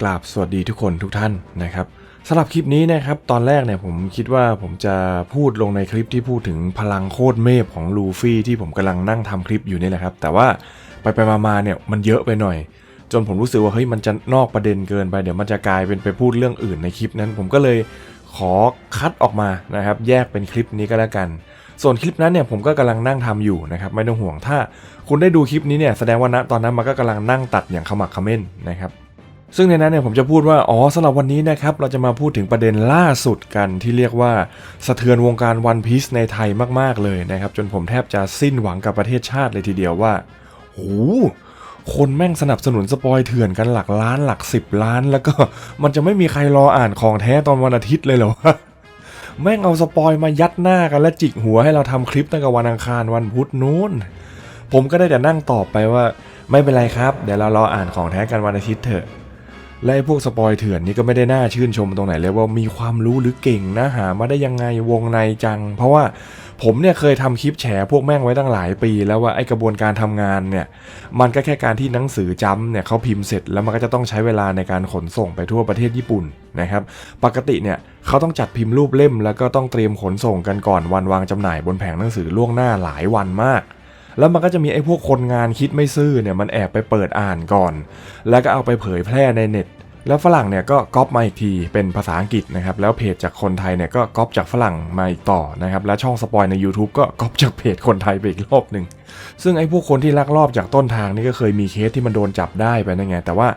กราบสวัสดีทุกคนทุกท่านนะครับสำหรับคลิปนี้นะครับตอนแรกเนี่ยผมคิดว่าผมจะพูดลงในคลิปที่พูดถึงพลังโคตรเมพของลูฟี่ที่ผมกำลังนั่งทำคลิปอยู่นี่แหละครับ แต่ว่าไปไปๆมาๆเนี่ยมันเยอะไปหน่อย จนผมรู้สึกว่าเฮ้ยมันจะนอกประเด็นเกินไปเดี๋ยวมันจะกลายเป็นไปพูดเรื่องอื่นในคลิปนั้น ผมก็เลยขอคัดออกมานะครับ แยกเป็นคลิปนี้ก็แล้วกัน ส่วนคลิปนั้นเนี่ยผมก็กำลังนั่งทำอยู่นะครับไม่ต้องห่วงถ้าคุณได้ดูคลิปนี้เนี่ยแสดงว่าณตอนนั้นมันก็กำลังนั่งตัดอย่างขมักขม้นนะครับ ซึ่งในนั้นเนี่ยผมจะพูดว่า อ๋อสำหรับวันนี้นะครับ เราจะมาพูดถึงประเด็นล่าสุดกันที่เรียกว่า สะเทือนวงการวันพีซในไทยมาก ๆ เลยนะครับ จนผมแทบจะสิ้นหวังกับประเทศชาติเลยทีเดียวว่าโหคนแม่งสนับสนุนสปอยเถื่อนกันหลักล้านหลักสิบล้าน แล้วก็มันจะไม่มีใครรออ่านของแท้ตอนวันอาทิตย์เลยเหรอวะแม่งเอาสปอยมายัดหน้ากันและจิกหัวให้เราทำคลิปตั้งแต่วันอังคารวันพุธนู้น ผมก็ได้แต่นั่งตอบไปว่า ไม่เป็นไรครับ เดี๋ยวเรารออ่านของแท้กันวันอาทิตย์เถอะ และไอ้พวกสปอยเถื่อนนี่ก็ไม่ได้น่าชื่นชมตรงไหนเลยว่ามีความรู้หรือเก่งนะหามาได้ยังไงวงในจัง เพราะว่าผมเนี่ยเคยทำคลิปแฉพวกแม่งไว้ตั้งหลายปี แล้วว่าไอ้กระบวนการทำงานเนี่ยมันก็แค่การที่หนังสือจำเนี่ยเขาพิมพ์เสร็จแล้วมันก็จะต้องใช้เวลาในการขนส่งไปทั่วประเทศญี่ปุ่นนะครับปกติเนี่ยเขาต้องจัดพิมพ์รูปเล่ม แล้วก็ต้องเตรียมขนส่งกันก่อนวันวางจำหน่ายบนแผงหนังสือล่วงหน้าหลายวันมาก แล้วมันก็จะมีไอ้พวกคนงานคิดไม่ซื่อเนี่ยมันแอบไปเปิดอ่านก่อน แล้วก็เอาไปเผยแพร่ในเน็ตแล้วฝรั่งเนี่ยก็ก๊อปมาอีกทีเป็นภาษาอังกฤษนะครับแล้วเพจจากคนไทยเนี่ยก็ก๊อปจากฝรั่งมาอีกต่อนะครับแล้วช่องสปอยใน YouTube ก็ก๊อปจากเพจคนไทยไปอีกรอบหนึ่งซึ่งไอ้พวกคนที่ลักลอบจากต้นทางนี่ก็เคยมีเคสที่มันโดนจับได้ไปนั่นไงแต่ว่า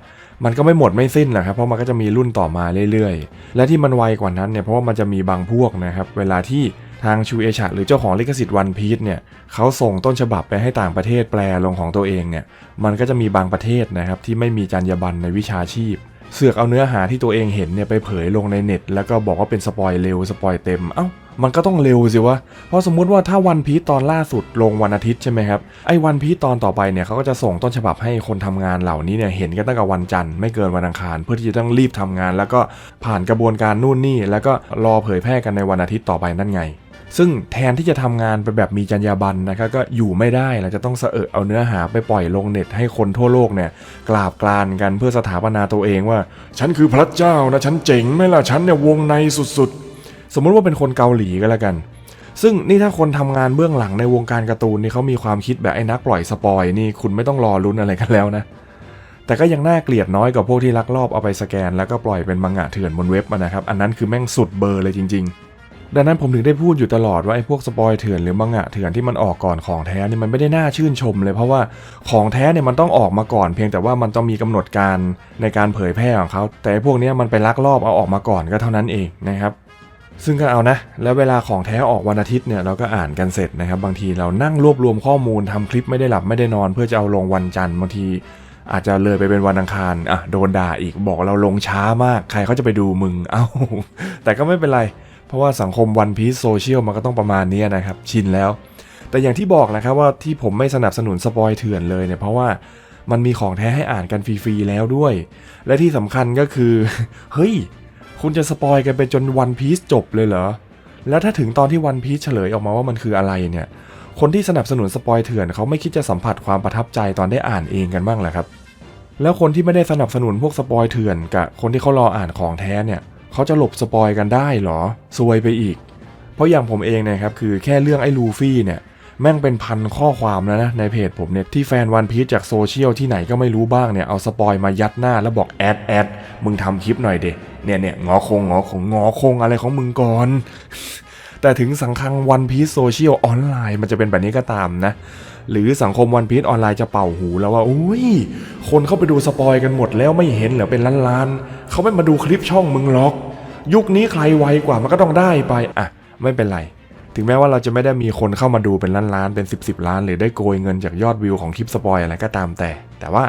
มันก็ไม่หมดไม่สิ้นแหละครับเพราะมันก็จะมีรุ่นต่อมาเรื่อยๆ และที่มันไวกว่านั้นเนี่ยเพราะว่ามันจะมีบางพวกนะครับเวลาที่ ทางชูเอชะหรือเจ้าของลิขสิทธิ์วันพีซเนี่ยเขาส่งต้นฉบับไปให้ต่างประเทศแปลลงของตัวเองเนี่ยมันก็จะมีบางประเทศนะครับที่ไม่มีจรรยาบรรณในวิชาชีพ เสือกเอาเนื้อหาที่ตัวเองเห็นเนี่ยไปเผยลงในเน็ต แล้วก็บอกว่าเป็นสปอยเร็วสปอยเต็มเอ้ามันก็ต้องเร็วสิวะ เพราะสมมุติว่าถ้าวันพีตตอนล่าสุดลงวันอาทิตย์ใช่ไหมครับ ไอ้วันพีตตอนต่อไปเนี่ยเขาก็จะส่งต้นฉบับให้คนทำงานเหล่านี้เนี่ยเห็นกันตั้งแต่วันจันทร์ไม่เกินวันอังคาร เพื่อที่จะต้องรีบทำงาน แล้วก็ผ่านกระบวนการนู่นนี่ แล้วก็รอเผยแพร่กันในวันอาทิตย์ต่อไปนั่นไง ซึ่งแทนที่จะทำงานไปแบบมีจรรยาบรรณนะครับก็อยู่ไม่ได้เราจะต้องเสอะเอาเนื้อหาไปปล่อยลงเน็ตให้คนทั่วโลกเนี่ยกราบกรานกันเพื่อสถาปนาตัวเองว่า ฉันคือพระเจ้านะฉันเจ๋งไหมล่ะฉันเนี่ยวงในสุดๆ สมมุติว่าเป็นคนเกาหลีก็แล้วกัน ซึ่งนี่ถ้าคนทำงานเบื้องหลังในวงการการ์ตูนนี่เขามีความคิดแบบไอ้นักปล่อยสปอยนี่คุณไม่ต้องรอลุ้นอะไรกันแล้วนะแต่ก็ยังน่าเกลียดน้อยกว่าพวกที่ลักลอบเอาไปสแกน แล้วก็ปล่อยเป็นมังงะเถื่อนบนเว็บนะครับอันนั้นคือแม่งสุดเบอร์เลยจริง ๆ ดังนั้นผมถึงได้พูดอยู่ตลอดว่าไอ้พวกสปอยเถื่อนหรือมังงะเถื่อนที่มันออกก่อนของแท้นี่มันไม่ได้น่าชื่นชมเลยเพราะว่าของแท้เนี่ยมันต้องออกมาก่อน เพียงแต่ว่ามันต้องมีกำหนดการในการเผยแพร่ของเขาแต่ไอ้พวกนี้มันไปลักลอบเอาออกมาก่อนก็เท่านั้นเองนะครับซึ่งก็เอานะ แล้วเวลาของแท้ออกวันอาทิตย์เนี่ยเราก็อ่านกันเสร็จนะครับ บางทีเรานั่งรวบรวมข้อมูลทำคลิปไม่ได้หลับไม่ได้นอน เพื่อจะเอาลงวันจันทร์บางที อาจจะเลยไปเป็นวันอังคารอะโดนด่าอีกบอกเราลงช้ามาก ใครเขาจะไปดูมึงเอ้าแต่ก็ไม่เป็นไร ราะว่าสังคมวันพีซโซเชียลมันก็ต้องประมาณนี้นะครับ ชินแล้ว แต่อย่างที่บอกนะครับว่าที่ผมไม่สนับสนุนสปอยเถื่อนเลยเนี่ยเพราะว่ามันมีของแท้ให้อ่านกันฟรีๆแล้วด้วย และที่สำคัญก็คือ เฮ้ย คุณจะสปอยกันไปจนวันพีซจบเลยเหรอ แล้วถ้าถึงตอนที่วันพีซเฉลยออกมาว่ามันคืออะไรเนี่ย คนที่สนับสนุนสปอยเถื่อนเขาไม่คิดจะสัมผัสความประทับใจตอนได้อ่านเองกันบ้างเหรอครับ แล้วคนที่ไม่ได้สนับสนุนพวกสปอยเถื่อนกับคนที่เขารออ่านของแท้เนี่ย เขาจะหลบสปอยกันได้เหรอซวยไปอีก เพราะอย่างผมเองเนะครับ คือแค่เรื่องไอ้ลูฟี่เนี่ยแม่งเป็นพันข้อความแล้วนะ ในเพจผมเนี่ย ที่แฟนวันพีชจากโซเชียลที่ไหนก็ไม่รู้บ้างเนี่ย เอาสปอยมายัดหน้าแล้วบอกแอดแอดมึงทำคลิปหน่อยเดเนี่ยเนี่ยงอคงงอคงงอคงอะไรของมึงก่อน แต่ถึงสังคังวันพีซโซเชียลออนไลน์มันจะเป็นแบบนี้ก็ตามนะ หรือสังคมวันพีซออนไลน์จะเป่าหูแล้วว่าอุ้ย คนเข้าไปดูสปอยกันหมดแล้วไม่เห็นเหรอเป็นล้านๆเขาไม่มาดูคลิปช่องมึงหรอก ยุคนี้ใครไวกว่ามันก็ต้องได้ไปอะไม่เป็นไร ถึงแม้ว่าเราจะไม่ได้มีคนเข้ามาดูเป็นล้านๆเป็น 10บสล้าน หรือได้โกยเงินจากยอดวิวของคลิปสปอยอะไรก็ตามแต่ แต่ว่า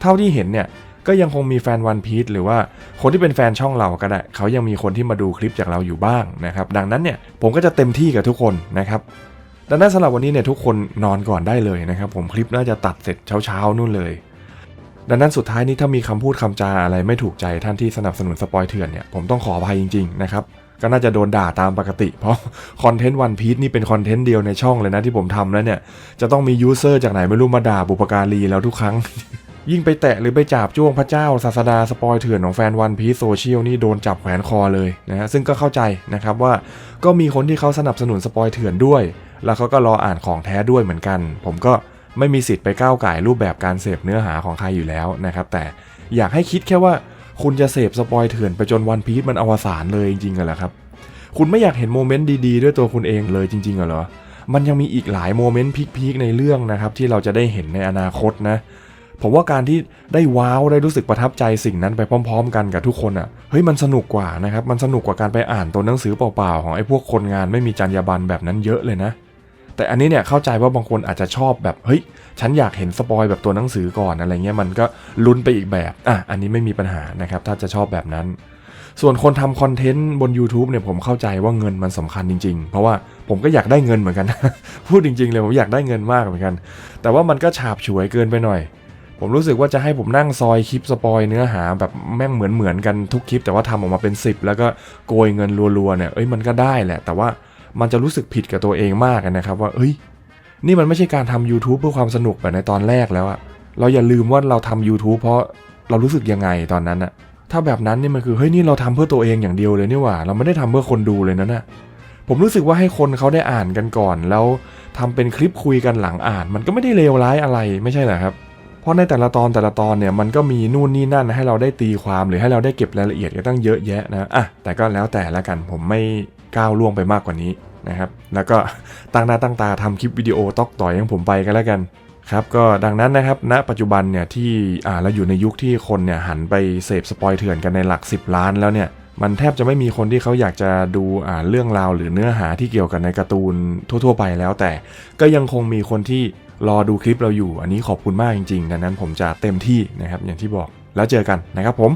เท่าที่เห็นเนี่ยก็ยังคงมีแฟนวันพีซหรือว่าคนที่เป็นแฟนช่องเราก็ได้เขายังมีคนที่มาดูคลิปจากเราอยู่บ้างนะครับดังนั้นเนี่ยผมก็จะเต็มที่กับทุกคนนะครับดังนั้นสำหรับวันนี้เนี่ยทุกคนนอนก่อนได้เลยนะครับผมคลิปน่าจะตัดเสร็จเช้าๆนู่นเลย ดังนั้นสุดท้ายนี้ถ้ามีคำพูดคำจาอะไรไม่ถูกใจท่านที่สนับสนุนสปอยเถื่อนเนี่ยผมต้องขออภัยจริงๆนะครับก็น่าจะโดนด่าตามปกติ เพราะคอนเทนต์วันพีซนี่เป็นคอนเทนต์เดียวในช่องเลยนะที่ผมทำแล้วเนี่ย จะต้องมียูเซอร์จากไหนไม่รู้มาด่าบุปการีแล้วทุกครั้ง ยิ่งไปแตะหรือไปจับจ้วงพระเจ้าศาสดาสปอยเถื่อนของแฟนวันพีโซเชียลนี่โดนจับแขวนคอเลยนะฮะซึ่งก็เข้าใจนะครับว่าก็มีคนที่เขาสนับสนุนสปอยเถื่อนด้วย แล้วเขาก็รออ่านของแท้ด้วยเหมือนกัน ผมก็ ไม่มีสิทธิ์ไปก้าวไก่รูปแบบการเสพเนื้อหาของใครอยู่แล้วนะครับ แต่อยากให้คิดแค่ว่าคุณจะเสพสปอยเถื่อนไปจนวันพีชมันอวสานเลยจริงๆกันเหรอครับ คุณไม่อยากเห็นโมเมนต์ดีๆ ด้วยตัวคุณเองเลยจริงๆเหรอ มันยังมีอีกหลายโมเมนต์พีคๆในเรื่องนะครับที่เราจะได้เห็นในอนาคตนะ ผมว่าการที่ได้ว้าวได้รู้สึกประทับใจสิ่งนั้นไปพร้อม ๆ กันกับทุกคนอะ่ะ เฮ้ยมันสนุกกว่านะครับ มันสนุกกว่าการไปอ่านตัวหนังสือเปล่าๆของไอ้พวกคนงานไม่มีจรรยาบรรณแบบนั้นเยอะเลยนะ แต่อันนี้เนี่ยเข้าใจว่าบางคนอาจจะชอบแบบเฮ้ยฉันอยากเห็นสปอยแบบตัวหนังสือก่อนอะไรเงี้ยมันก็ลุ้นไปอีกแบบอะอันนี้ไม่มีปัญหานะครับถ้าจะชอบแบบนั้น ส่วนคนทำคอนเทนต์บน YouTube เนี่ยผมเข้าใจว่าเงินมันสำคัญจริง ๆ เพราะว่าผมก็อยากได้เงินเหมือนกัน พูดจริง ๆ เลยผมอยากได้เงินมากเหมือนกัน แต่ว่ามันก็ฉาบฉวยเกินไปหน่อยผมรู้สึกว่าจะให้ผมนั่งซอยคลิปสปอยเนื้อหาแบบแม่งเหมือนเหมือนๆกันทุกคลิป แต่ว่าทำออกมาเป็น 10 แล้วก็โกยเงินรัวๆเนี่ยเอ้ยมันก็ได้แหละ แต่ว่า มันจะรู้สึกผิดกับตัวเองมากนะครับ ว่าเอ้ย นี่มันไม่ใช่การทำ YouTube เพื่อความสนุกแบบในตอนแรกแล้วอะเราอย่าลืมว่าเราทำ YouTube เพราะเรารู้สึกยังไงตอนนั้นอะถ้าแบบนั้นนี่มันคือเฮ้ยนี่เราทำเพื่อตัวเองอย่างเดียวเลยนี่หว่า เราไม่ได้ทำเพื่อคนดูเลยนะน่ะผมรู้สึกว่าให้คนเขาได้อ่านกันก่อน แล้วทำเป็นคลิปคุยกันหลังอ่าน มันก็ไม่ได้เลวร้ายอะไรไม่ใช่เหรอครับ เพราะในแต่ละตอนแต่ละตอนเนี่ยมันก็มีนู่นนี่นั่นให้เราได้ตีความหรือให้เราได้เก็บรายละเอียดกันตั้งเยอะแยะนะอะแต่ก็แล้วแต่ละกันผมไม่ ก้าวล่วงไปมากกว่านี้นะครับ แล้วก็ตั้งหน้าตั้งตาทำคลิปวิดีโอตอกต่อยของผมไปกันแล้วกันครับก็ดังนั้นนะครับณปัจจุบันเนี่ยที่อ่าเราอยู่ในยุคที่คนเนี่ยหันไปเสพสปอยเถื่อนกันในหลัก 10 ล้านแล้วเนี่ยมันแทบจะไม่มีคนที่เขาอยากจะดูอ่าเรื่องราวหรือเนื้อหาที่เกี่ยวกับในการ์ตูนทั่ว ๆ ไปแล้วแต่ก็ยังคงมีคนที่รอดูคลิปเราอยู่ อันนี้ขอบคุณมากจริงๆดังนั้นผมจะเต็มที่นะครับอย่างที่บอกแล้วเจอกันนะครับผม